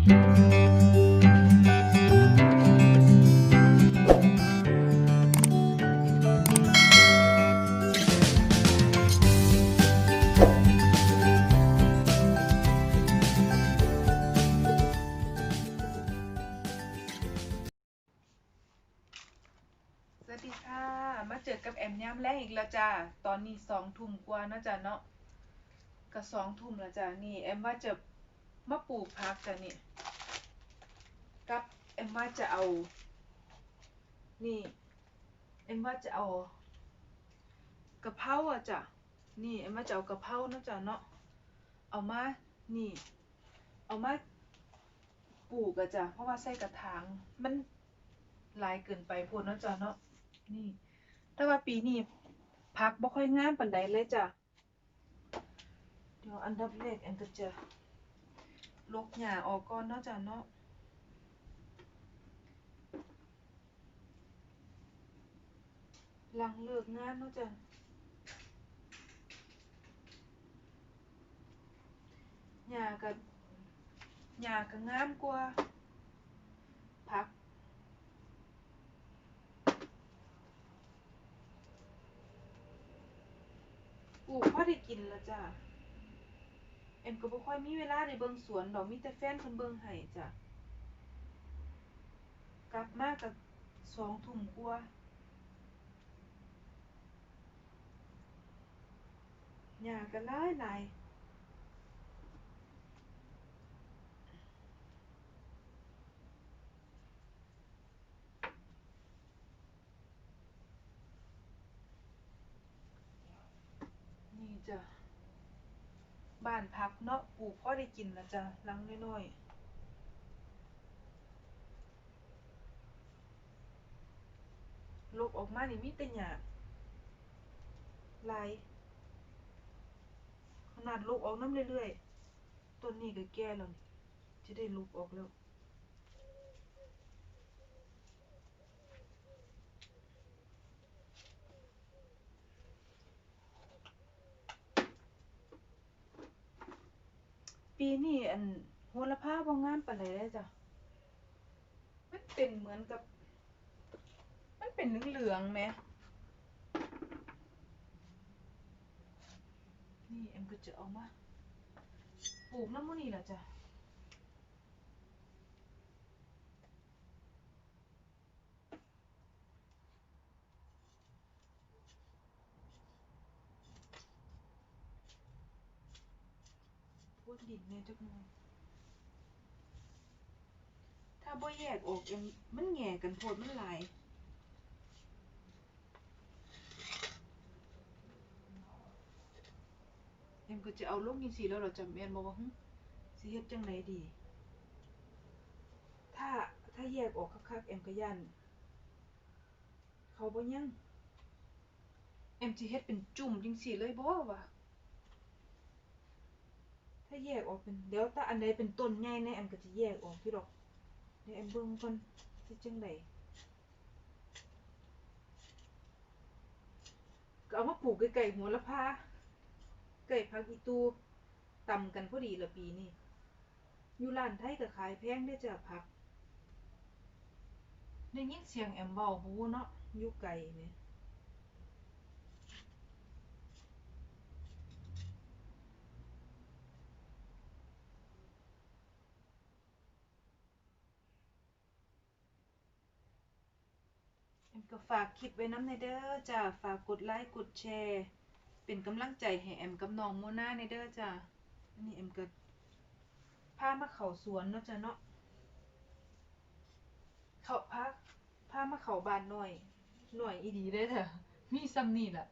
สวัสดีค่ะ มาเจอกับแอมย่ำแรกอีกแล้วจ้าตอนนี้สองทุ่มกว่าเนาะจ้ะเนาะก็สองทุ่มแล้วจ้ะนี่แอมว่าจะ มาปลูกผักจ้ะนี่กับแอมว่าจะเอา นี่แอมว่าจะเอากะเพราอะจ้ะนี่แอมว่าจะเอากะเพรานะจ้ะเนาะเอามานี่ เอามาปลูกอะจ้ะเพราะว่าใส่กระถางมันหลายเกินไปพูดเนาะจ้ะเนาะนี่ แต่ว่าปีนี้พักบ่ค่อยงามปานใดเลยจ้ะเดี๋ยวอันดับแรกแอนก็จะ ลกหญ้าออกก่อนเนาะจ้ะเนาะหลังเลิกงานเนาะจ้ะหญ้าก็หญ้าก็งามกว่าผักปลูกพอได้กินแล้วจ้ะ เอ็มก็บ่ค่อยมีเวลาได้เบิ่งสวนดอก มีแต่แฟนเพิ่นเบิ่งให้จ้ะ กลับมาก็สองทุ่มกว่าหญ้าก็หลายหลายนี่จ้ะ บ้านพักเนาะปลูกพอได้กินแล้วจ้ะหลังน้อยๆลกออกมานี่มีแต่หยาหลาย ขนาดลูกออกน้ำเรื่อยๆ ต้นนี้ก็แก่แล้วนี่จะได้ลูกออกแล้ว ปีนี้อันโหระพาบ่งามปานใดเลยจ้ะ มันเป็นเหมือนกับ มันเป็นเหลืองๆแหมนี่เอ็มก็จะเอามาปลูกน้ำมันนี่แหละจ้ะพูดดินเนี่ย จักหน่อยถ้าบ่แยกออกเอ็มมันแง่กันโพดมันหลายเอ็มก็จะเอาลงจังซี่แล้วเราจะแม่นบ่ว่าหึสิเฮ็ดจังไดดี ถ้าถ้าแยกออกคักๆเอ็มก็ย่านเขาบ่ยังเอ็มสิเฮ็ดเป็นจุ่มจังซี่เลยบ่วะ ถ้าแยกออกเป็นเดี๋ยวถ้าอันใดเป็นต้นใหญ่แน่เอ็มก็จะแยกออกพี่ดอกเดี๋ยวเอ็มเบิ่งก่อนสิจังไดก็เอามาปลูกใกล้ๆหัวละพาไก่ผักอีตูตำกันพอดีละปีนี้อยู่ร้านไทยก็ขายแพงได้จ้ะผักได้ยินเสียงแอมเบาหูเนาะอยู่ไกลแหม ก็ฝากคลิปไว้น้ำในเด้อจ้ะฝากกดไลค์กดแชร์ เป็นกำลังใจให้แอมกับน้องโมนาในเด้อจ้ะอันนี้แอมก็พามาเขาสวนเนาะจ้ะเนาะเขาพาพามาเขาบานหน่อย หน่อยอีดีได้เถอะมีซ้ำนี่แหละ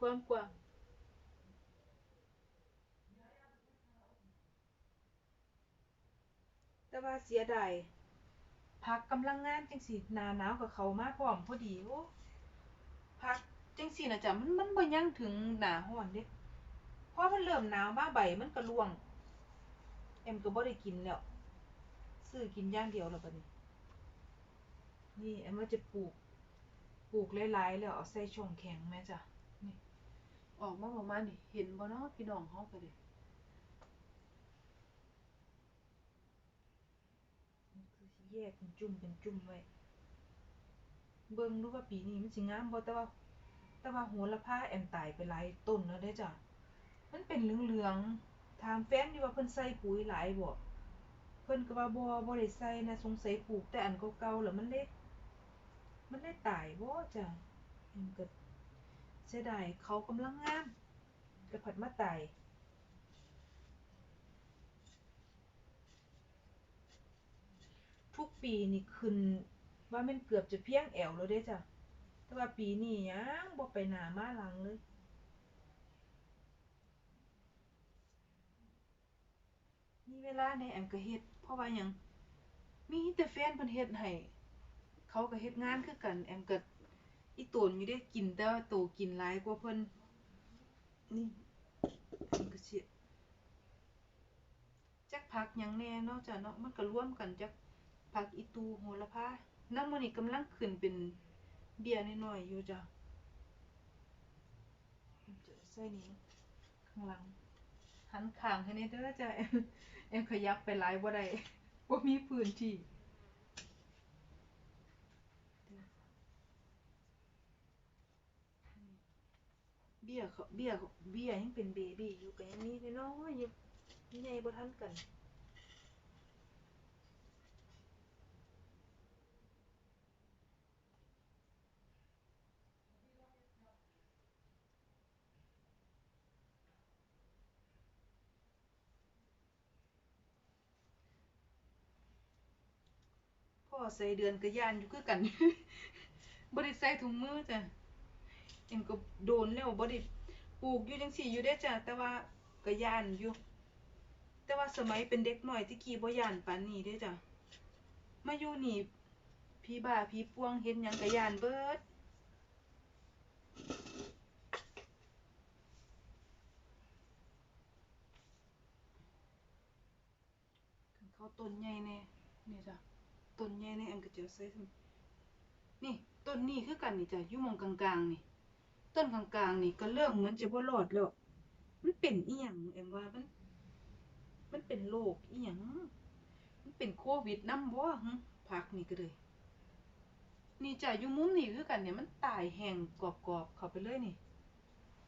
กว้างกว้างแต่ว่าเสียดาย พักกำลังงานจังสิหนาหนาวกับเขามาพร้อมพอดีโอ้พักจังสินะจ๊ะมันมันบ่ยังถึงหนาฮ้อนเด้พอมันเริ่มหนาวมาใบมันก็ร่วง เอ็มก็บ่ได้กินแล้วซื้อกินอย่างเดียวแล้วบัดนี้ นี่แอมว่าจะปลูกปลูกหลายๆแล้วเอาใส่ช่องแข็งแม่จ้ะนี่ออกมาประมาณนี้เห็นบ่เนาะพี่น้องเฮาก็เด้ แยกเป็นจุ่มเป็นจุ่มไว้ เบิ่งดูว่าปีนี้มันสิงามบ่แต่ว่า แต่ว่าโหระพาแอมตายไปหลายต้นแล้วเด้จ้ะ มันเป็นเหลืองๆ ถามแฟนอยู่ว่าเพิ่นใส่ปุ๋ยหลายบ่ เพิ่นก็ว่าบ่บ่ได้ใส่นะสงสัยปลูกแต่อันเก่าๆแล้วมันเลยมันเลยตายบ่จ้ะแอมก็เสียดายเขากำลังงามก็ผัดมาตาย ทุกปีนี่ขึ้น ว่าม่นเกือบจะเพียงแอวแล้วเด้จ้ะ แต่ว่าปีนี้ยังบ่ไปหน้ามาหลังเลยมีเวลาในแอมก็เฮ็ด เพราะว่าหยังมีแต่แฟนเพิ่นเฮ็ดให้เขาก็เฮ็ดงานคือกัน แอมก็อีโตนอยู่เด้กินแต่ว่าโตกินหลายกว่าเพิ่นนี่แอมก็สิจักผักหยังแน่เนาะจ้ะเนาะมันก็รวมกันจัก ผักอีตูโหระพาน้ำมื้อนี้กำลังขึ้นเป็นเบี้ยน้อยๆอยู่จ้ะแอมจะใส่นี่ข้างหลังหันข้างให้แหน่เด้อจ้ะแอมขยับไปหลายบ่ได้บ่มีพื้นที่เบี้ยเขาเบี้ยเบี้ยยังเป็นเบบีอยู่ก็ยังมีน้อยๆอยู่ใหญ่บ่ทันกัน ใส่เดือนก็ย่านอยู่คือกันบ่ได้ใส่ถุงมือจ้ะเอ็มก็โดนแล้วบ่ได้ปลูกอยู่จังซี่อยู่เด้จ้ะแต่ว่าก็ย่านอยู่แต่ว่าสมัยเป็นเด็กหน้อยที่กี้บ่ยานปานนี้เด้จ้ะมาอยู่นี่พี่บ้าพี่ป่วงเห็นยังก็ย่านเบิดเขาต้นใหญ่แน่นี่จ้ะ ต้นใหญ่แน่แอมก็จะใส่ซุนี่ต้นนี้คือกันนี่จ้ะอยู่มองกลางๆนี่ ต้นกลางๆนี่ก็เริ่มเหมือนจะบ่รอดแล้ว มันเป็นอีหยังแอมว่ามัน มันเป็นโรคอีหยังมันเป็นโควิดนำบ่หึผักนี่ก็เลยนี่จ้ะอยู่มุมนี่คือกันเนี่ยมันตายแห้งกรอบๆเข้าไปเลยนี่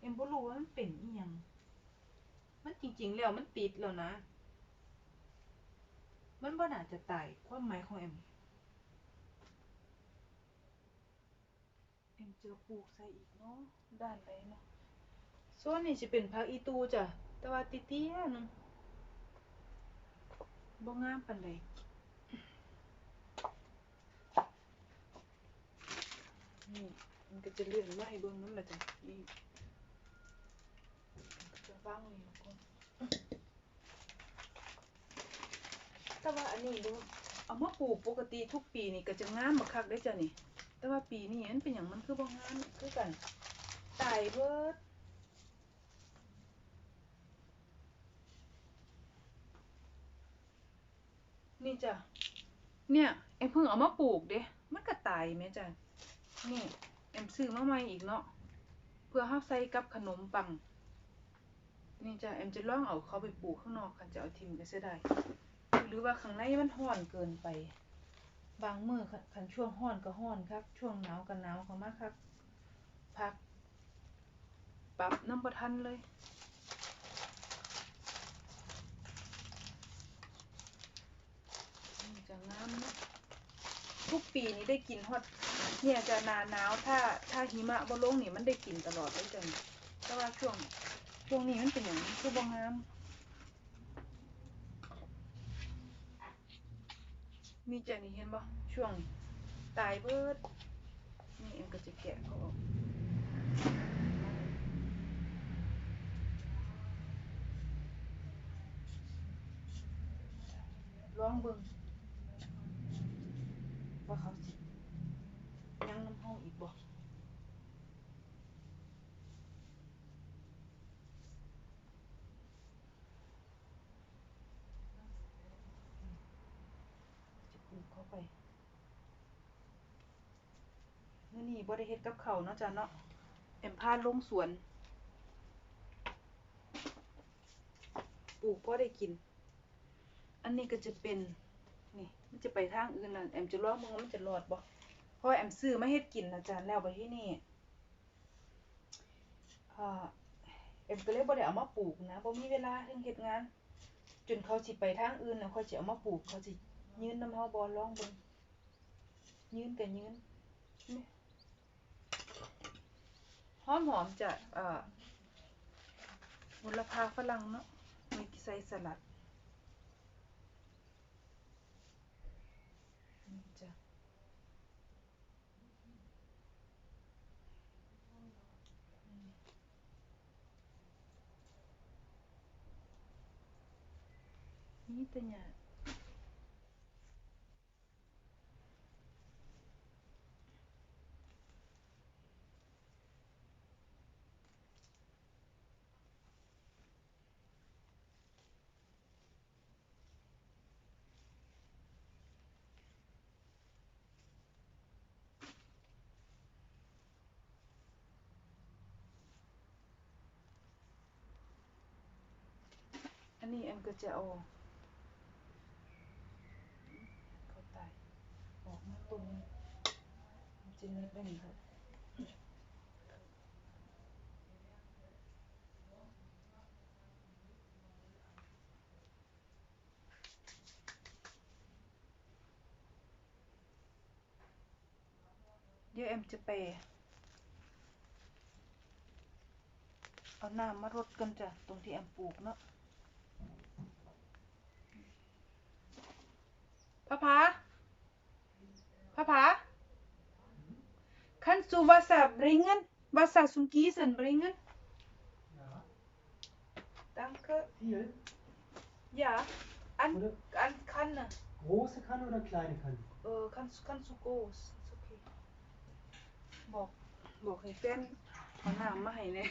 เอ็มบ่รู้ว่ามันเป็นอีหยังมันจริงๆแล้วมันติดแล้วนะ มันบ่น่าจะตายความหมายของเอ็มเอ็มเจอปลูกใส่อีกเนาะด้านใดเนาะส่วนนี้สิเป็นผักอีตูจ้ะแต่ว่าติเตี้ยนึงบ่งามปานใดนี่มันก็จะเลื่อนมาให้เบิ่งนำล่ะจ้ะนี่จะวางไว้อยู่ก่อน แต่ว่าอันนี้ดูเอามาปลูกปกติทุกปีนี่ก็จะงามบักคักเด้จ้ะนี่ แต่ว่าปีนี้มันเป็นอย่างมันคือบ่งามคือกันตายเบิดนี่จ้ะ เนี่ยเอ็มเพิ่งเอามาปลูกเด้ มันก็ตายแม่จ้ะ นี่เอ็มซื้อมาใหม่อีกเนาะ เพื่อเฮาใส่กับขนมปัง นี่จ้ะเอ็มจะล่องเอาเขาไปปลูกข้างนอกคันจะเอาทิมก็เสียดาย หรือว่าข้างในมันร้อนเกินไป บางมือคันคันช่วงร้อนก็ร้อนคักช่วงหนาวก็หนาวเขามาคักพัก ปรับน้ำบ่ทันเลยจะงามนะทุกปีนี้ได้กินฮอด เนี่ยจะนาหนาวถ้าถ้าหิมะบ่ลงนี่มันได้กินตลอดเลยจ้ะนี่แต่ว่าช่วงช่วงนี้มันเป็นอย่างนี้คือบ่งาม มีจะนี่เห็นบ่ช่วงนี้ตายเบิด นี่เอ็มก็จะแกะเขาออกลองเบิ่งว่าเขาสิยังน้ำห้องอีกบ่จะปลูกเข้า ไปมื้อนี้บ่ได้เฮ็ดกับเขาเนาะจ้ะเนาะแอมพาดลงสวนปลูกพอได้กิน อันนี้ก็จะเป็นนี่มันจะไปทางอื่นนะแอมจะลองมึงว่ามันจะรอดบ่เพราะว่าแอมซื้อมาเฮ็ดกินนะจ๊ะแล้วไปที่นี่เอ่าแอมก็เลยบ่ได้เอามาปลูกนะบ่มีเวลาถึงเฮ็ดงาน จนเขาสิไปทางอื่นน่ะเขาสิเอามาปลูกเขาสิ ยืนนำเฮาบ่ลองเบิ่งยืนก็ยืนนี่หอมจ้ะอ่าบุรพาฝรั่งเนาะมีใส่สลัดนี่จ้ะนี่แต่ย อันนี้แอมก็จะเอาเขาตายออกมาตรงนี้มันจะเน็ตได้ไหมครับเดี๋ยวแอมจะไปเอาน้ำมารดกันจ้ะตรงที่แอมปลูกเนาะ Papa? Papa? Kannst du Wasser bringen? Wasser zum Gießen bringen? Ja. Danke. Viel? Ja, an, Oder an Kanne. große Kanne oder kleine Kanne? Äh, kannst, kannst du groß. Ist okay. บอกบอกให้แฟนเอาน้ำมาให้เนี่ย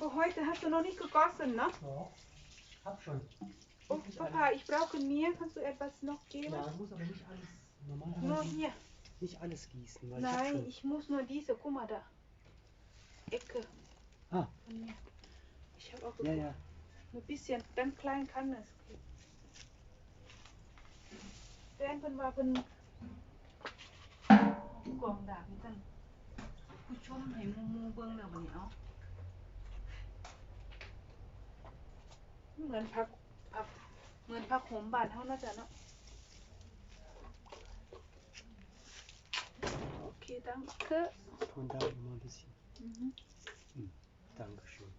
Aber heute hast du noch nicht gegossen, ne? Ja, hab schon. Oh, Papa, ich brauche mir. Kannst du etwas noch geben? Ja, ich muss aber nicht alles. Normalerweise nur hier. Nicht alles gießen. Weil Nein, ich, ich muss nur diese. Guck mal da. Ecke. Ah. Von mir. Ich habe auch. Ja, ja. Ein bisschen. Dann klein kann es. Denken wir von. Guck mal da. Ich schon, hey, เบิ่งแล้วบัดนี้เอาเหมือนผักผักเหมือนผักโหมบ้านเฮาน่าจะเนาะโอเค danke Und da noch mal ein bisschen. อือฮึ Dankeschön.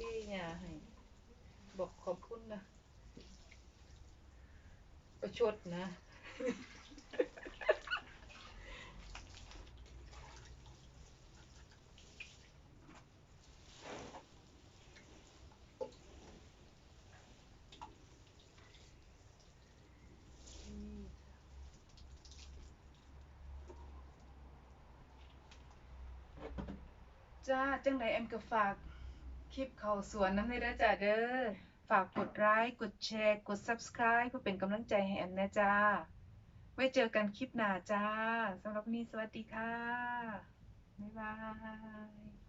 ดีเนี่ยให้ บอกขอบคุณนะ ประชดนะ จ้าจังไดแอมก็ฝากคลิปเขาสวนน้ำในเด้อจ้าเด้อฝากกดไลค์กดแชร์ กด subscribe เพื่อเป็นกำลังใจให้แอมนะจ้า ไว้เจอกันคลิปหน้าจ้าสำหรับนนี้สวัสดีค่ะ บ๊ายบาย